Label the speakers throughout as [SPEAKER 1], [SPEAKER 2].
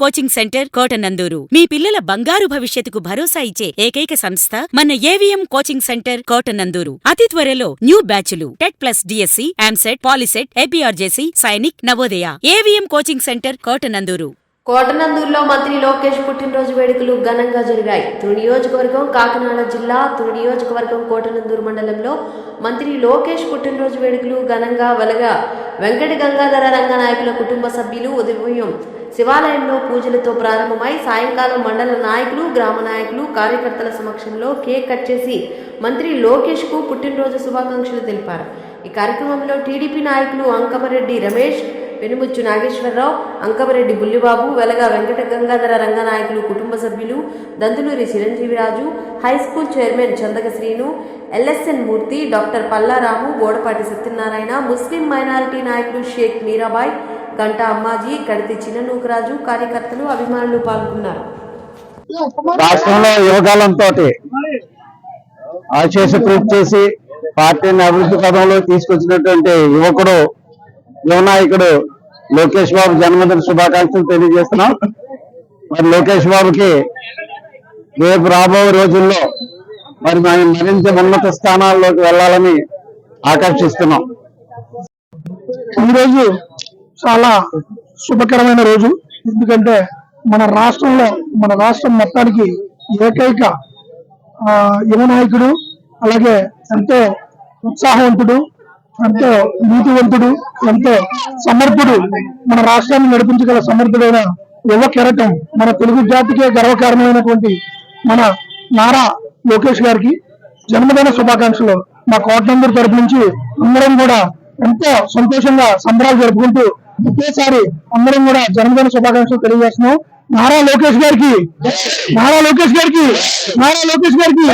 [SPEAKER 1] Coaching centre Kotanandur. మీ పిల్లల బంగారు భవిష్యత్తుకు భరోసా ఇచ్చే ఏకైక సంస్థ మన ఏవిఎం కోచింగ్ సెంటర్ కోటనందూరు. అతి త్వరలో న్యూ బ్యాచ్లు. TET plus DSC EAMCET POLYCET APRJC Sainik Navodaya. AVM coaching centre Kotananduru.
[SPEAKER 2] కోటనందూరులో మంత్రి లోకేష్ పుట్టినరోజు వేడుకలు ఘనంగా జరిగాయి. తుని నియోజకవర్గం కాకినాడ జిల్లా తుని నియోజకవర్గం కోటనందూరు మండలంలో మంత్రి లోకేష్ పుట్టినరోజు వేడుకలు ఘనంగా వెలగా. వెంకట గంగాధర రంగనాయకుల కుటుంబ సభ్యులు ఉదయం శివాలయంలో పూజలతో ప్రారంభమై సాయంకాలం మండల నాయకులు గ్రామ నాయకులు కార్యకర్తల సమక్షంలో కేక్ కట్ చేసి మంత్రి లోకేష్కు పుట్టినరోజు శుభాకాంక్షలు తెలిపారు. ఈ కార్యక్రమంలో టీడీపీ నాయకులు అంకమరెడ్డి రమేష్ పెనుముచ్చు నాగేశ్వరరావు అంకమరెడ్డి బుల్లిబాబు వెలగ వెంకట గంగాధర రంగనాయకులు కుటుంబ సభ్యులు Danduluri Chiranjeeviraju high school chairman Chandaka Srinu LSN Murthy doctor Pallaramu Bodapati Satyanarayana Muslim minority నాయకులు షేక్ మీరాబాయ్ గంటా అమ్మాజీ కడితి చిన్ననూకరాజు కార్యకర్తలు అభిమానులు పాల్గొన్నారు.
[SPEAKER 3] రాష్ట్రంలో యువకాలంతో ఆశేష కృషి చేసి పార్టీని అభివృద్ధి పదంలో తీసుకొచ్చినటువంటి యువకుడు యువ నాయకుడు లోకేష్ బాబు జన్మదిన శుభాకాంక్షలు తెలియజేస్తున్నాం. మరి లోకేష్ బాబుకి రేపు రాబోయే రోజుల్లో మరి మనం మరింత ఉన్నత స్థానాల్లోకి వెళ్ళాలని ఆకాంక్షిస్తున్నాం.
[SPEAKER 4] ఈరోజు చాలా శుభకరమైన రోజు. ఎందుకంటే మన రాష్ట్రంలో మన రాష్ట్రం మొత్తానికి ఏకైక ఆ, యువ నాయకుడు అలాగే ఎంతో ఉత్సాహవంతుడు ఎంతో నీతివంతుడు ఎంతో సమర్థుడు మన రాష్ట్రాన్ని నడిపించగల సమర్థుడైన యువ కెరటం మన తెలుగు జాతికే గర్వకారణమైనటువంటి మన నారా లోకేష్ గారికి జన్మదిన శుభాకాంక్షలు. మా కోటనందూరు తరపు నుంచి అందరం కూడా ఎంతో సంతోషంగా సంబరాలు జరుపుకుంటూ ఒకేసారి అందరం కూడా జన్మదిన శుభాకాంక్షలు తెలియజేస్తున్నాం. నారా లోకేష్ గారికి నారా లోకేష్ గారికి నారా లోకేష్ గారికి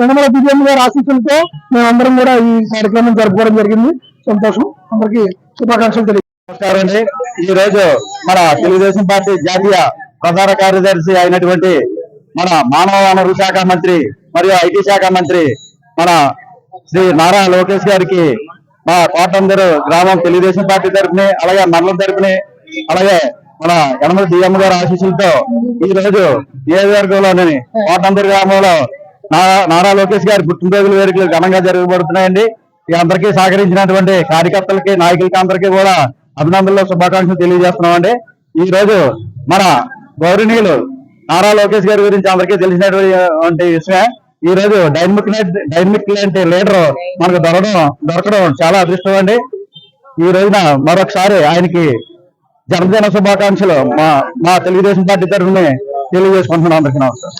[SPEAKER 4] యనమల బిజెపి గారి ఆశీస్సులతో మేమందరం కూడా ఈ కార్యక్రమం జరుపుకోవడం జరిగింది. సంతోషం. అందరికి శుభాకాంక్షలు తెలియ
[SPEAKER 3] నమస్కారం అండి. ఈ రోజు మన తెలుగుదేశం పార్టీ జాతీయ ప్రధాన కార్యదర్శి అయినటువంటి మన మానవ వనరుల శాఖ మంత్రి మరియు ఐటీ శాఖ మంత్రి మన శ్రీ నారా లోకేష్ గారికి మా కోటందరు గ్రామం తెలుగుదేశం పార్టీ తరఫున అలాగే మండలం తరఫున అలాగే మన యనమల డిఎం గారి ఆశీస్సులతో ఈ రోజు నియోజకవర్గంలోని కోటందరు గ్రామంలో నారా నారా లోకేష్ గారి పుట్టినరోజుల వేడుకలు ఘనంగా జరగబడుతున్నాయండి ఈ అందరికీ సహకరించినటువంటి కార్యకర్తలకి నాయకులకి అందరికీ కూడా అభినందనలు శుభాకాంక్షలు తెలియజేస్తున్నామండి. ఈ రోజు మన గౌరవనీయులు నారా లోకేష్ గారి గురించి అందరికీ తెలిసినటువంటి విషయమే. ఈ రోజు డైనమిక్ డైనమిక్ లాంటి లీడర్ మనకు దొరకడం దొరకడం చాలా అదృష్టం అండి. ఈ రోజున మరొకసారి ఆయనకి జన్మదిన శుభాకాంక్షలు మా మా తెలుగుదేశం పార్టీ తరఫున తెలియజేసుకుంటున్నాం అందరికీ నమస్కారం.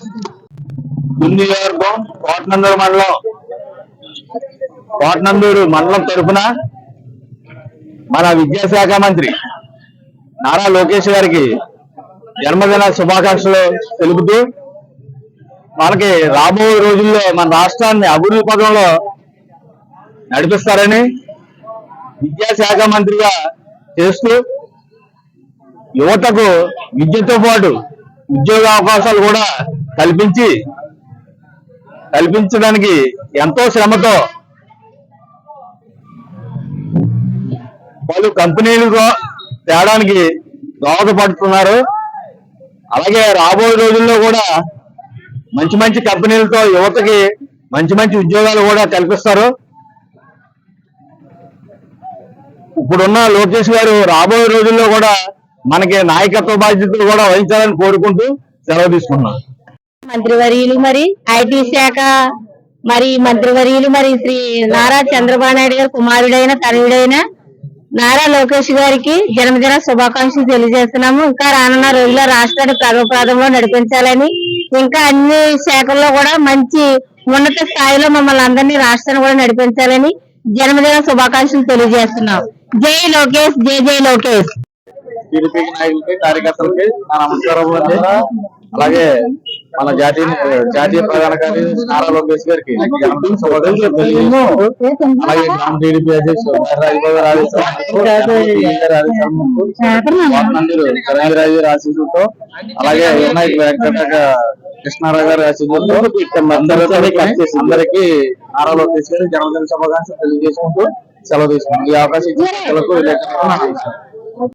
[SPEAKER 3] కోటనందూరు మండలం కోటనందూరు మండలం తరఫున మన విద్యాశాఖ మంత్రి నారా లోకేష్ గారికి జన్మదిన శుభాకాంక్షలు తెలుపుతూ మనకి రాబోయే రోజుల్లో మన రాష్ట్రాన్ని అభివృద్ధి పదంలో నడిపిస్తారని విద్యాశాఖ మంత్రిగా చేస్తూ యువతకు విద్యతో పాటు ఉద్యోగ అవకాశాలు కూడా కల్పించి కల్పించడానికి ఎంతో శ్రమతో పలు కంపెనీలు తేడానికి దోహదపడుతున్నారు. అలాగే రాబోయే రోజుల్లో కూడా మంచి మంచి కంపెనీలతో యువతకి మంచి మంచి ఉద్యోగాలు కూడా కల్పిస్తారు. ఇప్పుడున్న లోకేష్ గారు రాబోయే రోజుల్లో కూడా మనకి నాయకత్వ బాధ్యతలు కూడా వహించాలని కోరుకుంటూ సెలవు తీసుకున్నాం.
[SPEAKER 5] మంత్రివర్యులు మరి ఐటీ శాఖ మరి మంత్రివర్యులు మరి శ్రీ నారా చంద్రబాబు నాయుడు గారు కుమారుడైన తనయుడైన నారా లోకేష్ గారికి జన్మదిన శుభాకాంక్షలు తెలియజేస్తున్నాము. ఇంకా రానున్న రోజుల్లో రాష్ట్రాన్ని ప్రగప్రాదంలో నడిపించాలని ఇంకా అన్ని శాఖల్లో కూడా మంచి ఉన్నత స్థాయిలో మమ్మల్ని అందరినీ రాష్ట్రాన్ని కూడా నడిపించాలని జన్మదిన శుభాకాంక్షలు తెలియజేస్తున్నాం. జై లోకేష్ జై జై లోకేష్.
[SPEAKER 3] టీడీపీ నాయకులకి కార్యకర్తలకి నా నమస్కారం అలాగే మన జాతీయ జాతీయ ప్రధాన కార్యదర్శి నారా లోకేష్ గారికి. అలాగే గ్రామ టీడీపీ అధ్యక్షుడు రాజబాబు రాజేశ్వరరాజు గారి ఆశీస్సులతో అలాగే వినాయక వెంకట కృష్ణారావు గారి ఆశీస్సులతో అందరికీ నారా లోకేష్ గారి జన్మదిన శుభాకాంక్షలు తెలియజేసుకుంటూ సెలవు తీసుకున్నాం. ఈ అవకాశం ఇచ్చిన